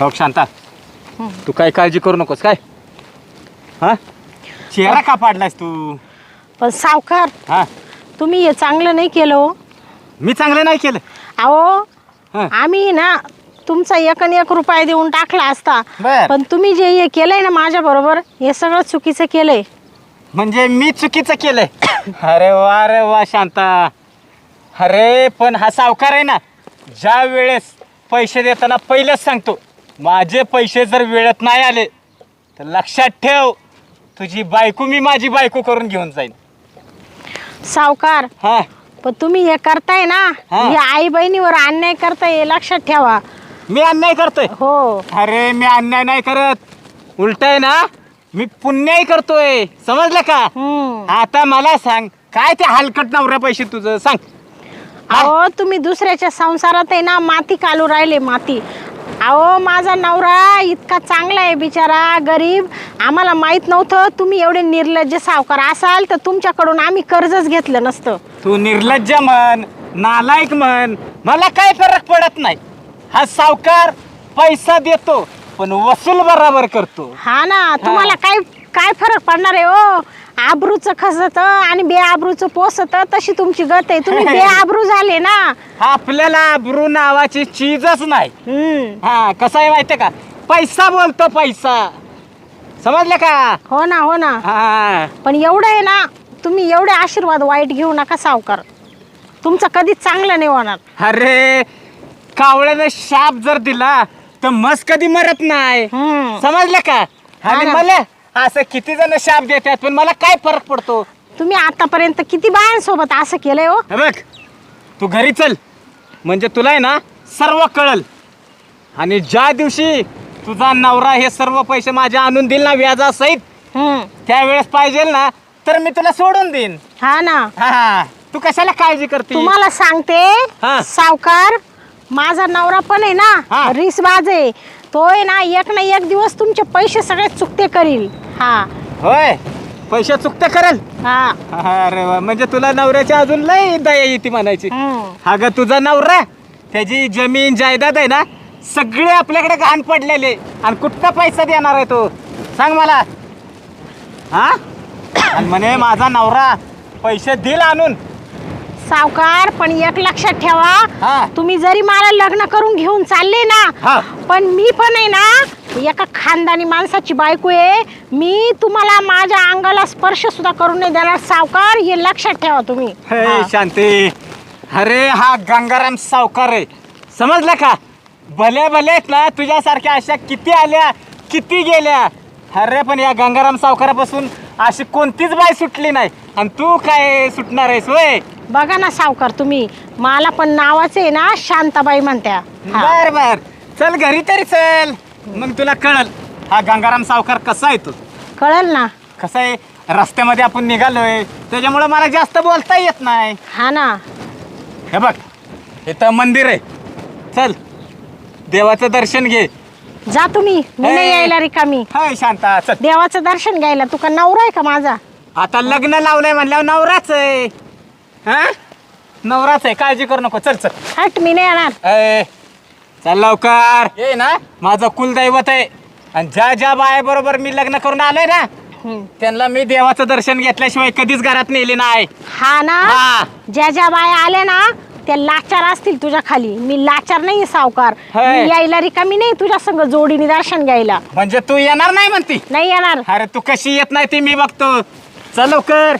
हो शांता तू काय काळजी करू नकोस काय? हा? चेहरा का पाडलास तू? पण सावकार हा? तुम्ही हे चांगलं नाही केलं हो. मी चांगलं नाही केलं. अहो हा. आम्ही ना तुमचा एक आणि एक रुपया देऊन टाकला असता. बर. पण तुम्ही जे हे केलंय ना माझ्या बरोबर हे सगळं चुकीचं केलंय. म्हणजे मी चुकीचं केलंय. अरे वा रे वा शांता. अरे पण हा सावकार आहे ना ज्या वेळेस पैसे देताना पहिलेच सांगतो. माझे पैसे जर वेळेत नाही आले तर लक्षात ठेव तुझी बायको मी माझी बायको करून घेऊन जाईन. सावकार हा. पण तुम्ही हे करताय ना हा. हे आई बहिणीवर अन्याय करताय हे लक्षात ठेवा. मी अन्याय करतोय? हो. अरे मी अन्याय नाही करत. उलट आहे ना मी पुण्याही करतोय. समजलं का? हम्म. आता मला सांग काय ते हलकट नवऱ्या पैसे तुझं? सांग. अहो तुम्ही दुसऱ्याच्या संसारात आहे ना माती कालू राहिले माती. अहो माझा नवरा इतका चांगला आहे बिचारा गरीब. आम्हाला माहीत नव्हतं तुम्ही एवढे निर्लज्ज सावकार असाल तर तुमच्याकडून आम्ही कर्जच घेतलं नसतं. तू निर्लज्ज म्हण नालायक म्हण मला काय फरक पडत नाही. हा सावकार पैसा देतो पण वसूल बराबर करतो. हा ना तुम्हाला काय काय फरक पडणार आहे हो? आबरूचं खसत आणि बेआबरूचं पोसत तशी तुमची गत आहे. तुम्ही बेआबरू झाले ना. आपल्याला ब्रू नावाची चीजच नाही. हम्म. हा कसं आहे माहितीये का? पैसा बोलतो पैसा. समजलं का? हो ना हो ना. हा. पण एवढं आहे ना तुम्ही एवढे आशीर्वाद वाईट घेऊ नका सावकार. तुमचं कधीच चांगलं नाही होणार. अरे कावळ्याने शाप जर दिला तर मस कधी मरत नाही. हम्म. समजलं का? आणि ना. मला असं किती जण शाप देतात पण मला काय फरक पडतो? तुम्ही आतापर्यंत किती बायांसोबत असं केलंय हो? हे बघ तू घरी चल. म्हणजे तुला आहे ना सर्व कळल. आणि ज्या दिवशी तुझा नवरा हे सर्व पैसे माझ्या आणून देईल ना व्याजासहित हम्म. त्यावेळेस पाहिजे ना तर मी तुला सोडून देईन. हा ना. हा तू कशाला काळजी करते तुम्हाला सांगते हा. सावकार माझा नवरा पण आहे हा. ना रिसबाज आहे. तो आहे ना एक ना एक दिवस तुमचे पैसे सगळे चुकते करील. हा. होय पैसे चुकते करेल. हा. अरे वा, म्हणजे तुला नवऱ्याच्या अजून लय दया येते म्हणायची. हम्म. हा ग तुझा नवरा त्याची जमीन जायदाद आहे ना सगळे आपल्याकडे घाण पडलेले. आणि कुठला पैसा देणार आहे तो? सांग मला. हा? आणि म्हणे माझा नवरा पैसे दिल आणून. सावकार पण एक लक्षात हा. ठेवा तुम्ही जरी मला लग्न करून घेऊन चालले हा. ना पण मी पण आहे ना एका खानदानी माणसाची बायको आहे. मी तुम्हाला माझ्या अंगाला स्पर्श सुद्धा करून नाही देणार. सावकार हे लक्षात ठेवा तुम्ही. हे हा. शांती अरे हा गंगाराम सावकार आहे. समजलं का? भले भले ना तुझ्यासारख्या अशा किती आल्या किती गेल्या. अरे पण या गंगाराम सावकारापासून अशी कोणतीच बाई सुटली नाही. आणि तू काय सुटणार आहेस होय? बघा ना सावकार तुम्ही. मला पण नावाचे आहे ना शांताबाई म्हणत्या. हा. बर बर. चल घरी तरी चल. मग तुला कळल. हा गंगाराम सावकार कसा आहे तो? कळल ना. कसा आहे? रस्त्यामध्ये आपण निघालोय. त्याच्यामुळे मला जास्त बोलता येत नाही. हा ना. हे बघ इथं मंदिर आहे. चल देवाचं दर्शन घे. जा तुम्ही. मी नाही हे. यायला रिकामी. हाय शांता चल. देवाचं दर्शन घ्यायला. तुका नवरा आहे का माझा? आता लग्न लावलंय म्हणल्यावर नवराच आहे. हा? नवराच आहे काळजी करू नको चल चल. हट मी नाही येणार. ए, चल लवकर. ये ना. माझं कुलदैवत आहे. आणि ज्या ज्या बायाबरोबर मी लग्न करून आलोय ना हम्म. त्यांना मी देवाचं दर्शन घेतल्याशिवाय कधीच घरात नेले नाही. हा ना? हा. ज्या ज्या बाया आल्या ना त्या लाचार असतील तुझ्या खाली. मी लाचार नाही सावकार. होय. मी यायला रिकामी नाही तुझ्या संग जोडीने दर्शन घ्यायला. म्हणजे तू येणार नाही म्हणती? नाही येणार. अरे तू कशी येत नाही ती मी बघतो. चल लवकर.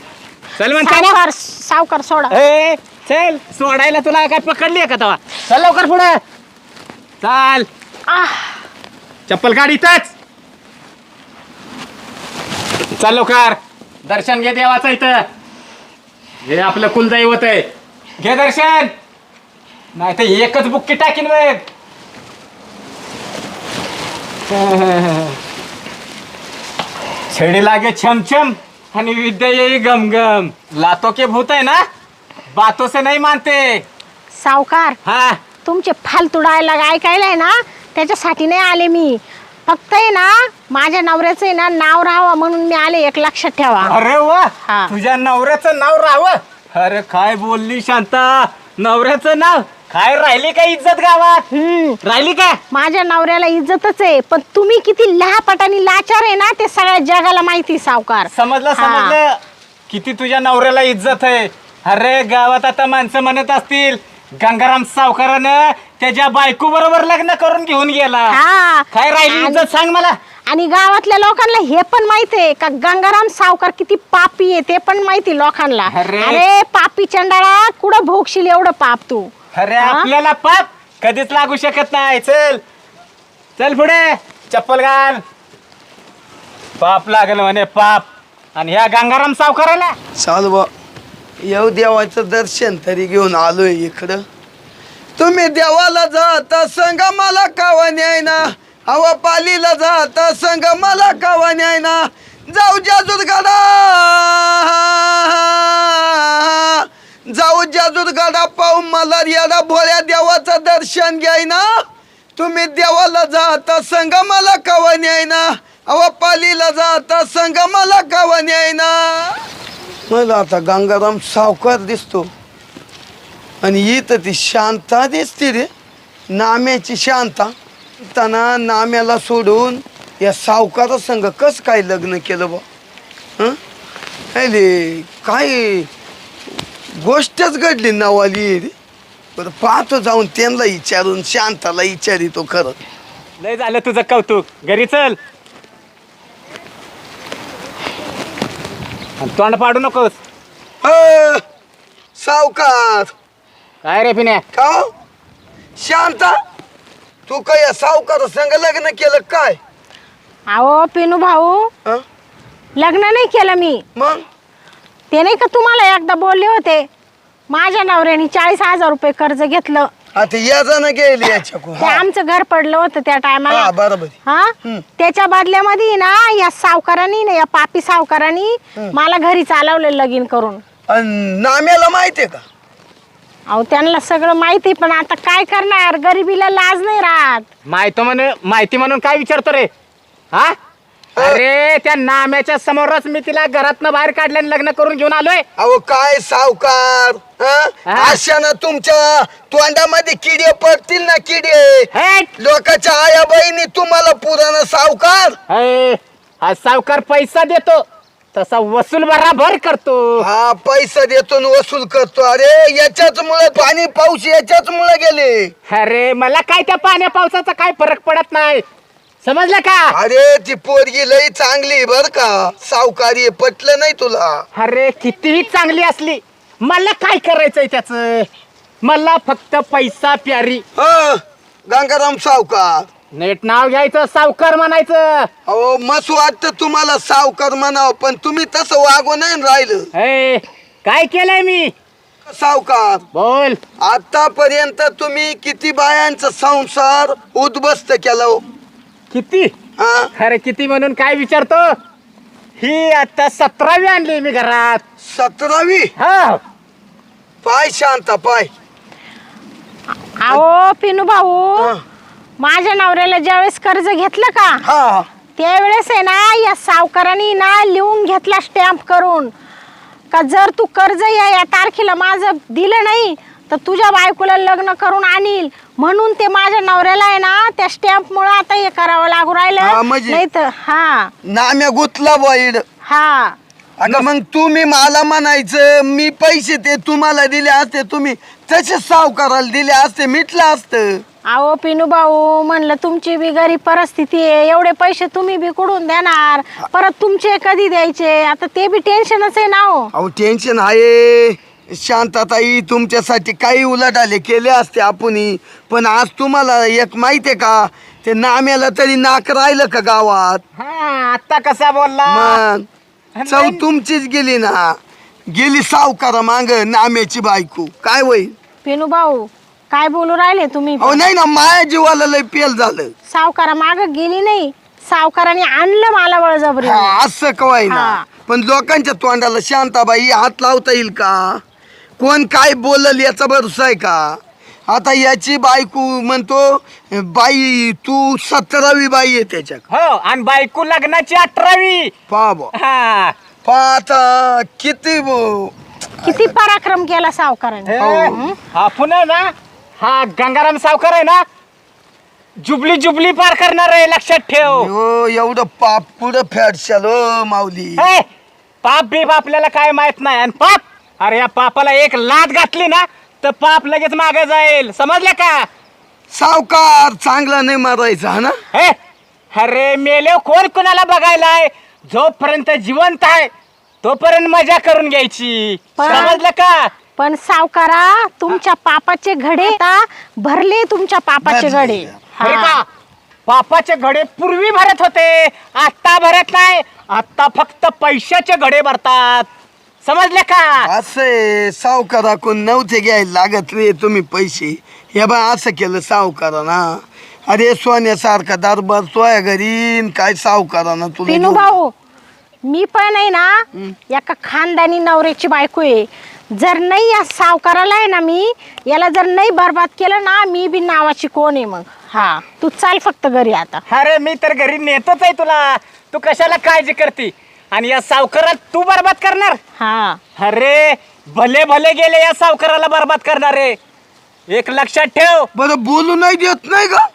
चल म्हणते. सावकार सावकार सोडा. ए चल. सोडायला तुला काय पकडली का तवा? चल लवकर पुढे. चाल. आह, चप्पल काढ इथंच. चल लवकर. दर्शन घे देवाचं इथं. हे आपलं कुलदैवत आहे. घे दर्शन. नाही तर एकच बुक्की टाकीन बघ छेडी लागे छमछम. आणि विद्या येई गमगम. लातो के भूत आहे ना? बातों से नहीं मानते. सावकार हा. तुमचे फालतू डायलॉग ऐकायला आहे ना त्याच्यासाठी नाही आले मी. फक्त आहे ना माझ्या नवऱ्याचं आहे ना नाव राहावं म्हणून मी आले एक लक्षात ठेवा. अरे वा हा. तुझ्या नवऱ्याचं नाव राहावं? अरे काय बोलली शांता? नवऱ्याचं नाव काय राहिली का इज्जत गावात? हम्म. राहिली का? माझ्या नवऱ्याला इज्जतच आहे पण तुम्ही किती लहापटानी लाचार आहे ना ते सगळ्या जगाला माहिती सावकार. समजलं हा. समजलं? किती तुझ्या नवऱ्याला इज्जत आहे? अरे गावात आता माणसं म्हणत असतील गंगाराम सावकारानं त्याच्या बायको बरोबर लग्न करून घेऊन गेला. हा. काय राहिली आणि- इज्जत सांग मला. आणि गावातल्या लोकांना हे पण माहिती आहे का गंगाराम सावकार किती पापी आहे ते पण माहिती लोकांना. अरे. अरे पापी चंडाळा कुठं भोगशील एवढं पाप तू? अरे? आपल्याला पाप कधीच लागू शकत नाही. चल. चल पुढे. चप्पल घाल. पाप लागल म्हणे पाप. आणि ह्या गंगाराम सावकाराला? चाल बा येऊ देवाचं दर्शन तरी घेऊन आलोय इकडं. तुम्ही देवाला जाता संग मला कावा न्याय ना. हवा पालीला जाता संग मला कावा न्याय ना. जाऊ जाजूर गाडा जाऊ जाजूर गडा पाहू मला याला भोळ्या देवाचं दर्शन घ्याय ना तुम्ही देवाला जाता संग मला कवा न्याय ना हवा पालीला जाता संग मला कवा न्याय ना मला आता गंगाराम सावकार दिसतो. आणि इथं ती शांता दिसते रे. नाम्याची शांता. त्यांना नाम्याला सोडून या सावकारा संघ कस काय लग्न केलं बा? हं? अरे काय गोष्टच घडली नवाली बरं पाहतो जाऊन त्यांना विचारून शांताला विचारितो खरं. लय झालं तुझं कौतुक. घरी चल. आणि तोंड पाडू नकोस. अ, सावकार. काय रे पिण्या का हो? शांता तू काय या सावकार संग लग्न केलं काय? अहो पिनू भाऊ? लग्न नाही केलं मी. मग? ते नाही का तुम्हाला एकदा बोलले होते? माझ्या नवऱ्याने चाळीस हजार रुपये कर्ज घेतलं. आता या जण गेली याच्याकडून. ते आमचं घर पडलं होतं त्या हा टायमाला बरोबर हा? हम्म. त्याच्या बदल्यामध्ये ना या सावकारांनी ना या पापी सावकारांनी मला घरी चालवलं लगीन करून. अन नाम्याला माहितीये का? अहो त्यांना सगळं माहिती पण आता काय करणार? गरिबीला लाज नाही राहत. माहिती म्हणून माहिती म्हणून काय विचारतो रे? हा? अरे त्या नाम्याच्या समोरच मी तिला घरातनं बाहेर काढल्याने लग्न करून घेऊन आलोय. अहो काय सावकार हं? हा? अशानं तुमच्या तोंडामध्ये किडे पडतील ना किडे? हेट! लोकांच्या आया बहिणी तुम्हाला पुराणा सावकार? हे, हा सावकार पैसा देतो तसा वसूल बराबर करतो. हा पैसा देतो आणि वसूल करतो. अरे याच्याच मुळे पाणी पाऊस याच्याच मुळे गेले. अरे मला काय त्या पाण्या पावसाचा काय फरक पडत नाही? समजलं का? अरे ती पोरगी लई चांगली बर का. सावकारी आहे, पटलं नाही तुला. अरे कितीही चांगली असली मला काय करायचंय त्याच? मला फक्त पैसा प्यारी. हं, गंगाराम सावकार. नेट नाव घ्यायचं सावकार म्हणायचं. अहो मस्त वाटतं तुम्हाला सावकार म्हणावं पण तुम्ही तसं वागू नाही राहिलं. हे काय केलंय मी? सावकार बोल. आतापर्यंत तुम्ही किती बायांचा संसार उद्ध्वस्त केला हो? किती? हा अरे किती म्हणून काय विचारतो? ही आता सतरावी आणली मी घरात. सतरावी? हा. पाय शांता पाय. अहो पिनू भाऊ. माझ्या नवऱ्याला ज्यावेळेस कर्ज घेतलं का हा. त्यावेळेस आहे ना या सावकारांनी ना लिहून घेतला स्टॅम्प करून. का जर तू कर्ज या या तारखेला माझं दिलं नाही तर तुझ्या बायकोला लग्न करून आणील. म्हणून ते माझ्या नवऱ्याला आहे ना त्या स्टॅम्प मुळे आता हे करावं लागू हा, राहिलं म्हणजे? नाही तर हा. नाम्या गुतला बाईड हा. अगं मग तुम्ही मला म्हणायचं मी पैसे ते तुम्हाला दिले असते तुम्ही तसे सावकाराला दिले असते मिटलं असतं. अहो पिनू भाऊ म्हणलं तुमची बी गरीब परिस्थिती आहे एवढे पैसे तुम्ही बी कुठून देणार? परत तुमचे कधी द्यायचे? आता ते बी टेन्शनच आहे ना हो. अहो टेन्शन आहे. शांतताई तुमच्यासाठी काही उलाढाले केले असते आपणही. पण आज तुम्हाला एक माहितीये का? ते नाम्याला तरी नाक राहिलं का गावात? हा आता कसा बोलला? मग? चौ तुमचीच गेली ना. गेली सावकारा मांग नाम्याची बायको. काय होईल? पिनू भाऊ काय बोलू राहिले तुम्ही अहो नाही ना माया जीवाला लय पेल झालं. सावकारा माग गेली नाही. सावकाराने आणलं मला बळजबरी हा, असं कवाय ना हा. पण लोकांच्या तोंडाला शांताबाई हात लावता येईल का? कोण काय बोलल याचा भरोसा आहे का? आता याची बायको म्हणतो बाई तू सतरावी बाई आहे त्याच्यात. हो आणि बायको लग्नाची अठरावी. पहा बुवा. हा. पहा आता किती बो- किती पराक्रम केला सावकाराने. हे, हा पुन्हा ना हा गंगाराम सावकार आहे ना जुबली जुबली पार करणार आहे लक्षात ठेव. हो एवढं पाप पुढं फॅडशाल माऊली? हे, पाप बीप आपल्याला काय माहीत नाही आणि पाप अरे या पापाला एक लात घातली ना तर पाप लगेच मागे जाईल. समजलं का? सावकार चांगला नाही मारायचा हा ना? हे अरे मेले कोण कोणाला बघायलाय? जोपर्यंत जिवंत आहे तोपर्यंत मजा करून घ्यायची. पण- समजलं का? पण सावकारा तुमच्या पापाचे घडे आता भरले तुमच्या पापाचे भरले. घडे. अरे हा. का? पापाचे घडे पूर्वी भरत होते आता भरत नाही आता फक्त पैशाचे घडे भरतात. समजले का? असे सावकाराकडून नव्हते घ्यायला लागत रे तुम्ही पैसे. हे बा असं केलं सावकारा ना अरे सोन्यासारखा दरबार सोया घरी न काय सावकारानं तुला पिनू घेऊन- भाऊ मी पण आहे ना एका खानदानी नवऱ्याची बायको आहे. जर नाही या सावकाराला आहे ना मी याला जर नाही बर्बाद केलं ना मी बी नावाची कोण आहे मग? हा. तू चाल फक्त घरी आता. अरे मी तर घरी नेतोच आहे तुला. तू कशाला काळजी करते? आणि या सावकारात तू बर्बाद करणार? हा. अरे भले भले गेले या सावकाराला बर्बाद करणारे एक लक्षात ठेव. बरं बोलू नाही देत नाही का?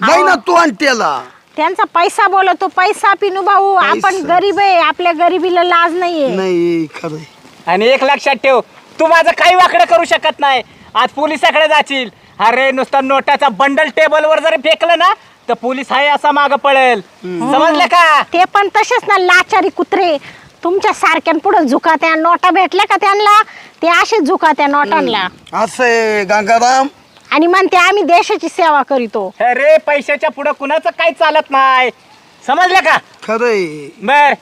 नाही ना तू आणि त्याला. त्यांचा पैसा बोलतो पैसा पिनू भाऊ. आपण पैसा. गरीब आहे आपल्या गरिबीला लाज नाहीये. नाही खरंय आणि एक लक्षात ठेव तू माझं काही वाकडं करू शकत नाही. आज पोलिसाकडे जाशील. अरे नुसता नोटाचा बंडल टेबलवर जरी फेकलं ना तर पोलीस आहे असा माग पळेल समजलं का? ते पण तसेच ना लाचारी कुत्रे. तुमच्या सारख्यांपुढे झुका त्या नोटा भेटल्या का त्यांना? ते असे झुका त्या नोटांना. असं आहे गंगाराम. आणि म्हणते आम्ही देशाची सेवा करीतो. अरे पैशाच्या पुढं कुणाचं काही चालत नाही. समजलं का? खरंय. बर.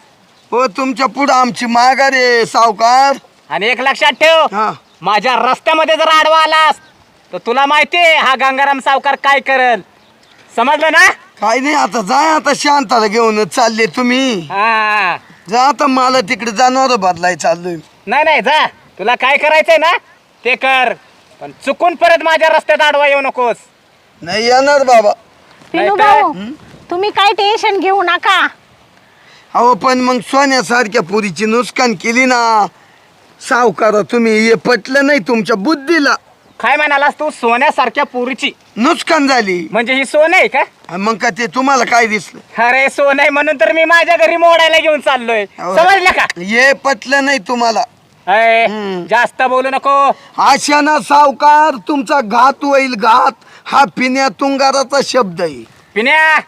हो तुमच्या पुढं आमची माघार आहे सावकार. आणि एक लक्षात ठेव हा. माझ्या रस्त्यामध्ये जर आडवा आलास तर तुला माहितीये हा गंगाराम सावकार काय करल. समजलं ना? काय नाही आता जाय आता शांताला घेऊन चालले तुम्ही. हा. जा आता मला तिकडे जनावर बदलाय चाललोय. नाही नाही जा. तुला काय करायचंय ना ते कर. पण चुकून परत माझ्या रस्त्यात आडवा येऊ नकोस. नाही येणार बाबा. पिनू काय? भाऊ तुम्ही काही टेन्शन घेऊ नका. अहो पण मग सोन्यासारख्या पुरीची नुकसान केली ना. सावकार तुम्ही हे पटलं नाही तुमच्या बुद्धीला. काय म्हणालास तू? सोन्यासारख्या पोरीची. नुकसान झाली. म्हणजे ही सोन आहे का? मग का ते तुम्हाला काय दिसलं? अरे सोन आहे म्हणून तर मी माझ्या घरी मोडायला घेऊन चाललोय. अहो. समजलं का? हे पटलं नाही तुम्हाला. अय, हम्म. जास्त बोलू नको. आशाना सावकार तुमचा घात होईल घात. हा पिण्या तुंगाराचा शब्द आहे. पिण्या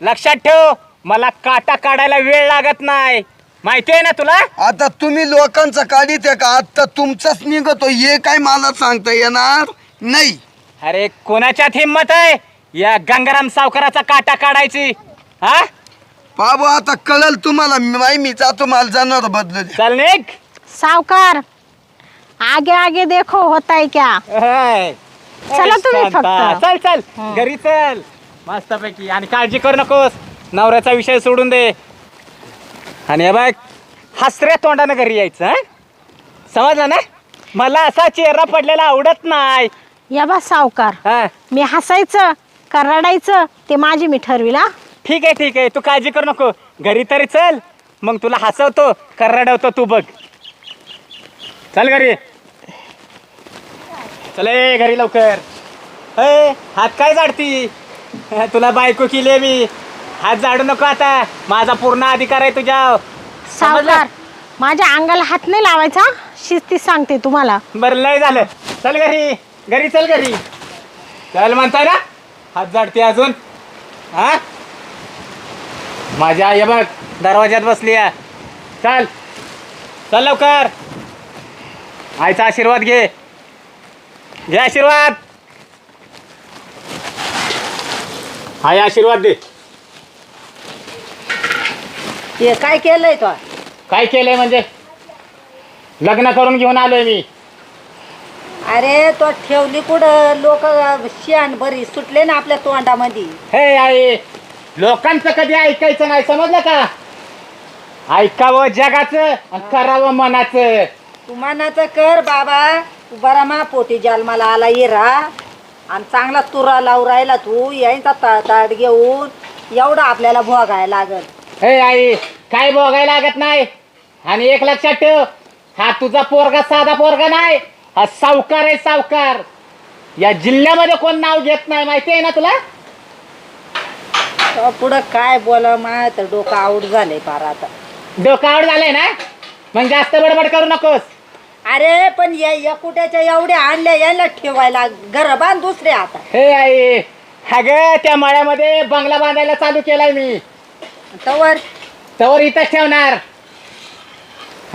लक्षात ठेव. मला काटा काढायला वेळ लागत नाही. माहिती आहे ना तुला? आता तुम्ही लोकांचा काढीत आहे का? आता तुमचाच निघतो. हे काय मला सांगता येणार नाही. अरे कोणाच्यात हिंमत आहे? या गंगाराम सावकाराचा काटा काढायची. हा? बाबू आता कळल तुम्हाला. माई मी जातो. मला जाणार बदलू चल निघ. सावकार आगे आगे देखो होता है क्या. चला तुम्ही शांता. फक्त. चल चल. घरी चल. मस्तपैकी. आणि काळजी करू नकोस. नवऱ्याचा विषय सोडून दे. आणि हे बघ हसऱ्या तोंडानं घरी यायचं हं? समजलं ना? मला असा चेहरा पडलेला आवडत नाही. या बा सावकार. हा. मी हसायचं का रडायचं ते माझी मी ठरविल हा? ठीक आहे ठीक आहे. तू काळजी करू नको. घरी तरी चल. मग तुला हसवतो करडवतो तू बघ. चल घरी. चल ए, घरी लवकर. ए हात काय जाडती तुला बायको केली मी. हात जाडू नको आता. माझा पूर्ण अधिकार आहे तुझ्या. सावकार माझ्या अंगाला हात नाही लावायचा? शिस्ती सांगते तुम्हाला. बरं लय झालं. चल घरी. घरी चल घरी. चल म्हणताय ना? हात जाडते अजून. हा? माझ्या आई बघ दरवाज्यात बसली आहे. चल. चल लवकर. आईचा आशीर्वाद घे. घे आशीर्वाद. आई आशीर्वाद दे. हे काय केलंय तो? काय केलंय म्हणजे? लग्न करून घेऊन आलोय मी. अरे तो ठेवली कुठं? लोक शियान बरी सुटले ना आपल्या तोंडामध्ये. हे आई लोकांचं कधी ऐकायचं नाही समजलं का? ऐकावं जगाचं आणि करावं मनाचं. तू मनाचं कर बाबा. तू बरा मा पोटी जन्माला आला ये रा. आणि चांगला तुरा लावू राहिला तू यायचा तळताट घेऊन. एवढं आपल्याला भोगायला लागल. हे आई काय बघायला लागत नाही? आणि एक लक्षात ठेव हा तुझा पोरगा साधा पोरगा नाही हा सावकार आहे सावकार. या जिल्ह्यामध्ये कोण नाव घेत नाही माहिती आहे ना तुला? पुढं काय बोला मा तर डोकं आऊट झालंय फार आता. डोकावड झालंय ना? मग जास्त बडबड करू नकोस. अरे पण या या कुट्याच्या एवढ्या आणल्या यायला ठेवायला घर बांध दुसरे आता. हे आई अग त्या मळ्यामध्ये बंगला बांधायला चालू केलाय मी. तवर. तवर इथंच ठेवणार.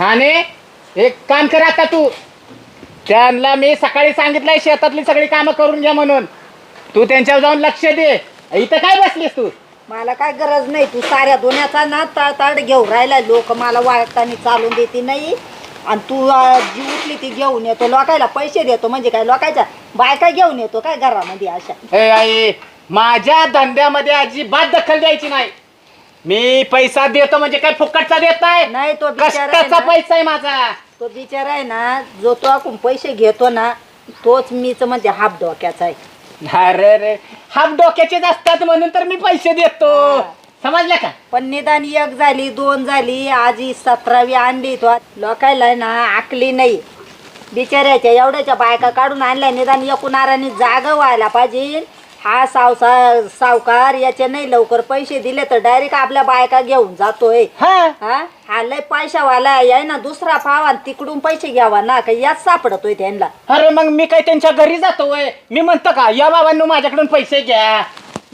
आणि एक काम कर आता तू. त्यांना मी सकाळी सांगितलंय शेतातली सगळी कामं करून घ्या म्हणून. तू त्यांच्यावर जाऊन लक्ष दे. इथं काय बसलीस तू? मला काय गरज नाही तू साऱ्या दोन्याचा ना ताड घेऊन राहिला. लोक मला वाळताना चालून देते नाही. आणि तू अं, जी उठली ती घेऊन येतो. लोकायला पैसे देतो म्हणजे काय? लोकायच्या बायका घेऊन येतो काय घरामध्ये अशा? आई माझ्या धंद्यामध्ये अजिबात दखल द्यायची नाही. मी पैसा देतो म्हणजे काय फुकटचा देत नाही? नाही तो बिचारा आहे कष्टाचा ना, पैसा आहे माझा. तो बिचारा आहे ना जो तो आपण पैसे घेतो ना तोच मीच म्हणजे हाफ डोक्याचा आहे. अरे रे हाफ डोक्याचेच असतात म्हणून तर मी पैसे देतो. हा. समजलं का? पण निदान एक झाली दोन झाली आज सतरावी आणली तो. लोकायला ना आकली नाही. बिचाऱ्याच्या एवढ्याच्या बायका काढून आणल्या निदान एकूणाराने जाग व्हायला पाहिजे. हा सावसा सावकार याचे नाही लवकर पैसे दिले तर डायरेक्ट आपल्या बायका घेऊन जातोय. हा. हा? हा लय पैशावाला आहे ना दुसरा पावा तिकडून पैसे घ्यावा ना का याच सापडतोय त्यांना. अरे मग मी काय त्यांच्या घरी जातो वय मी म्हणतो का या बाबांनो माझ्याकडून पैसे घ्या.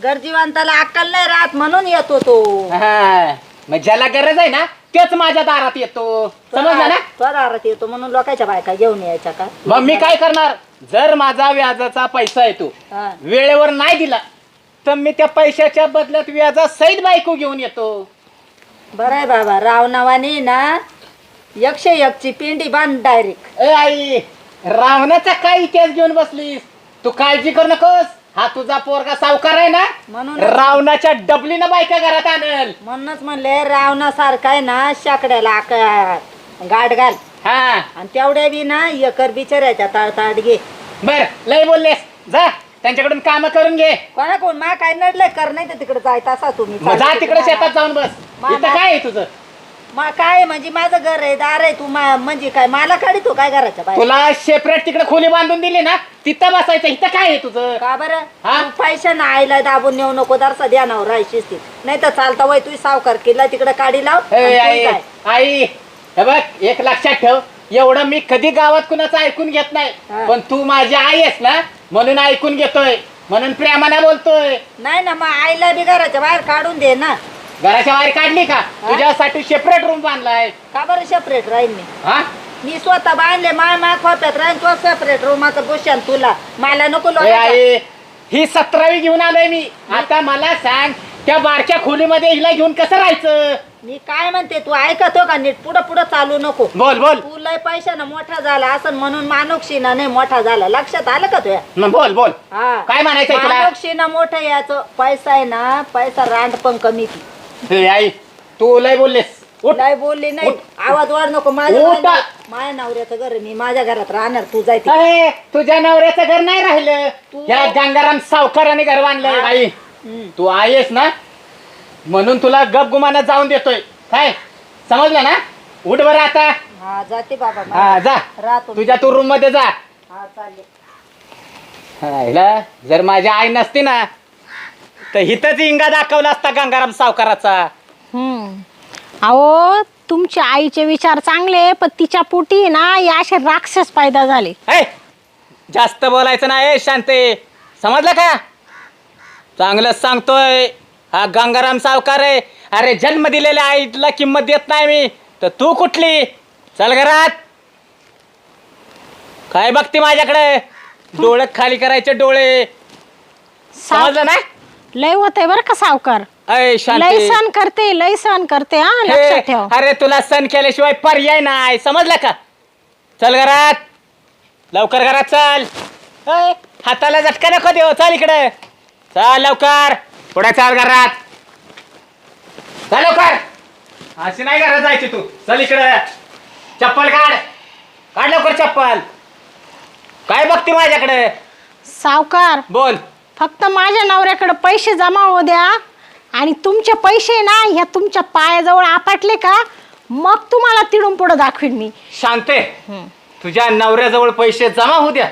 गरजीवंताला अक्कल नाही राहत म्हणून येतो तो. हा. मग ज्याला गरज आहे ना तेच माझ्या दारात येतो. समजलं ना? तो दारात येतो म्हणून लोकांच्या बायका घेऊन यायच्या का? मग मी काय करणार? जर माझा व्याजाचा पैसा येतो हा. वेळेवर नाही दिला तर मी त्या पैशाच्या बदल्यात व्याजा सहित बायको घेऊन येतो. बरं आहे बाबा रावणावाने ना एकशे एकची पिंडी बांध डायरेक्ट ए आई रावणाचा काय इतिहास घेऊन बसलीस? तू काळजी करू नकोस. हा तुझा पोरगा सावकार आहे ना? म्हणून रावणाच्या डबलीनं बायका घरात आणल. म्हणूनच म्हणले रावणासारखा आहे ना शाकड्याला आकार गाठ घाल. हा. आणि तेवढ्या बी ना एकर बिचाऱ्याच्या ताळताट घे. बर लय बोललेस. जा त्यांच्याकडून काम करून घे. कोणा कोण मा काय नडलंय? कर नाही तर तिकडे जायत असा तुम्ही. मग जा तिकडे शेतात जाऊन बस. मा- इथं काय आहे तुझं? मा काय म्हणजे माझं घर आहे दार आहे तू मा- म्हणजे काय? मला काढितो काय घराच्या बाहेर? तुला सेपरेट तिकडे खोली बांधून दिली ना तिथं बसायचं. इथं काय आहे तुझं? का बरं? हा? तू पैसे ना आईला दाबून नेऊ नको दरसा ध्यानावर राहायचीच ती. नाही तर चालता वय तू सावकार केला तिकडे काढी लाव आणि तू आई जाय. आई हे बघ एक लक्षात ठेव. एवढं मी कधी गावात कुणाचं ऐकून घेत नाही. पण तू माझी आई आहेस ना म्हणून ऐकून घेतोय. म्हणून प्रेमाने बोलतोय. नाही ना मग आईला बी घराच्या बाहेर काढून दे ना. घराच्या बाहेर काढली का? तुझ्यासाठी सेपरेट रूम बांधलाय. का बरं सेपरेट राहील मी? हा? मी स्वतः बांधले माय माय खोप्यात राहील तो सेपरेट रूमाचं भूषण तुला. मला नको लोकांच्या- आई ही सतरावी घेऊन आलोय मी आता मला सांग त्या बारक्या खोलीमध्ये हिला घेऊन कसं राहायचं? मी काय म्हणते तू ऐकतो का नीट? पुढं पुढं चालू नको. बोल बोल. तू लय पैशानं मोठा झाला असं म्हणून मानुक्षीना नाही मोठा झाला. लक्षात आलं का तुया बोल बोल. हा. काय म्हणायचंय तुला? मानुक्षीना मोठं याचं पैसा आहे ना पैसा रांड पण कमी ती. हे आई तू लय बोललेस. उठ. नाही बोलली नाही. आवाज वाढ नको. उठ. माझ्या- माझ्या नवऱ्याचं घर आहे, मी माझ्या घरात राहणार. तू जाय तिकडे. अरे तुझ्या नवऱ्याचं घर नाही राहिलं. तू- या गंगाराम सावकाराने घर बांधलंय हा. आई. तू आहेस ना? म्हणून तुला गप गुमानात जाऊन देतोय. काय? समजलं ना? उठ बरं आता. हा जाते बाबा मग. हा जा. राहतो तुझ्या तू रूममध्ये जा. हा चालले. हा, हिला जर माझी आई नसती ना तर हिथंच इंगा दाखवला असता गंगाराम सावकाराचा. हम्म. अहो तुमच्या आईचे विचार चांगले पण तिच्या पोटी ना या असे राक्षस पैदा झाले. ऐ जास्त बोलायचं नाही शांते. समजलं का? चांगलंच सांगतोय. हा गंगाराम सावकार आहे. अरे जन्म दिलेल्या आईला किंमत देत नाही मी. तर तू कुठली? चल घरात. काय बघते माझ्याकडे? डोळे खाली करायचे डोळे. साव- समजलं ना लय होतंय बरं का सावकार. अय लय शांती सण करते लय सण करते हा लक्षात हे, अरे तुला सण केल्याशिवाय पर्याय नाही. समजलं का? चल घरात. लवकर घरात चल. अय, हाताला झटका नको देऊ. चल इकडे. चल लवकर. पुढे चल घरात. चल लवकर. अशी नाही घरात जायची तू. चल इकडे. चप्पल काढ. काढ लवकर चप्पल. काय बघते माझ्याकडे? सावकार. बोल. फक्त माझ्या नवऱ्याकडे पैसे जमा होऊ द्या. आणि तुमचे पैसे ना ह्या तुमच्या पायाजवळ आपटले का मग तुम्हाला तिडून पुढं दाखवीन मी. शांते तुझ्या नवऱ्याजवळ पैसे जमा होऊ द्या.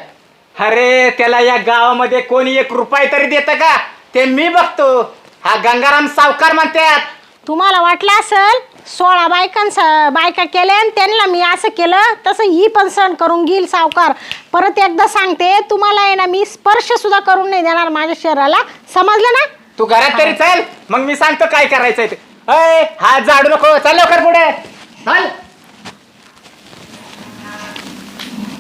अरे त्याला या गावामध्ये कोणी एक रुपये तरी देतं का? ते मी बघतो. हा गंगाराम सावकार म्हणतात. तुम्हाला वाटलं असेल सोळा बायकांचा बायका केल्या आणि त्यांना मी असं केलं तसं ही पण सण करून घेईल सावकार. परत एकदा सांगते तुम्हाला आहे ना मी स्पर्श सुद्धा करून नाही देणार माझ्या शरीराला. समजलं ना? तू घरात तरी चल मग मी सांगतो काय करायचंय ते. अय हात झाडू नको चल लवकर पुढे. चल.